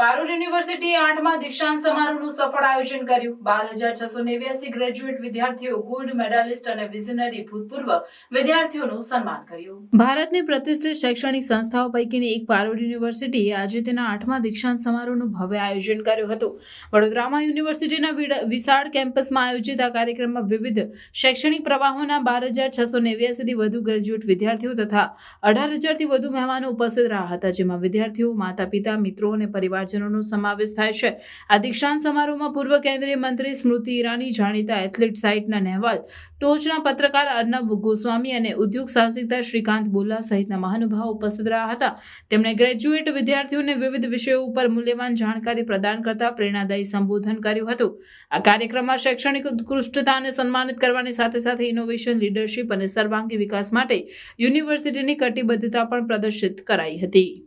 પારુલ યુનિવર્સિટીએ આઠમા દીક્ષાંત સમારોહનું સફળ આયોજન કર્યું. બાર હજાર છસો નેવ્યાસી ગ્રેજ્યુએટ વિદ્યાર્થીઓ ગોલ્ડ મેડાલિસ્ટ અને વિઝનરી ભૂતપૂર્વ વિદ્યાર્થીઓનું સન્માન કર્યું. ભારતની પ્રતિષ્ઠિત શૈક્ષણિક સંસ્થાઓ પૈકીની એક પારુલ યુનિવર્સિટીએ આજે તેના આઠમા દીક્ષાંત સમારોહનું ભવ્ય આયોજન કર્યું હતું. વડોદરામાં યુનિવર્સિટીના વિશાળ કેમ્પસમાં આયોજિત આ કાર્યક્રમમાં વિવિધ શૈક્ષણિક પ્રવાહોના બાર હજાર છસો નેવ્યાસીથી વધુ ગ્રેજ્યુએટ વિદ્યાર્થીઓ તથા અઢાર હજારથી વધુ મહેમાનો ઉપસ્થિત રહ્યા હતા, જેમાં વિદ્યાર્થીઓ માતા પિતા મિત્રો અને પરિવારજનોનો સમાવેશ થાય છે. આ દીક્ષાંત સમારોહમાં પૂર્વ કેન્દ્રીય મંત્રી સ્મૃતિ ઈરાની જાણીતા એથ્લેટ સાઇટના નહેવાલ, ટોચના પત્રકાર અર્નબ ગોસ્વામી અને ઉદ્યોગ સાહસિકતા શ્રીકાંત બોલા સહિતના મહાનુભાવો ઉપસ્થિત રહ્યા હતા. તેમણે ગ્રેજ્યુએટ વિદ્યાર્થીઓને વિવિધ વિષયો ઉપર મૂલ્યવાન જાણકારી પ્રદાન કરતા પ્રેરણાદાયી સંબોધન કર્યું હતું. આ કાર્યક્રમમાં શૈક્ષણિક ઉત્કૃષ્ટતાને સન્માનિત કરવાની સાથે સાથે ઇનોવેશન લીડરશિપ અને સર્વાંગી વિકાસ માટે યુનિવર્સિટીની કટિબદ્ધતા પણ પ્રદર્શિત કરાઈ હતી.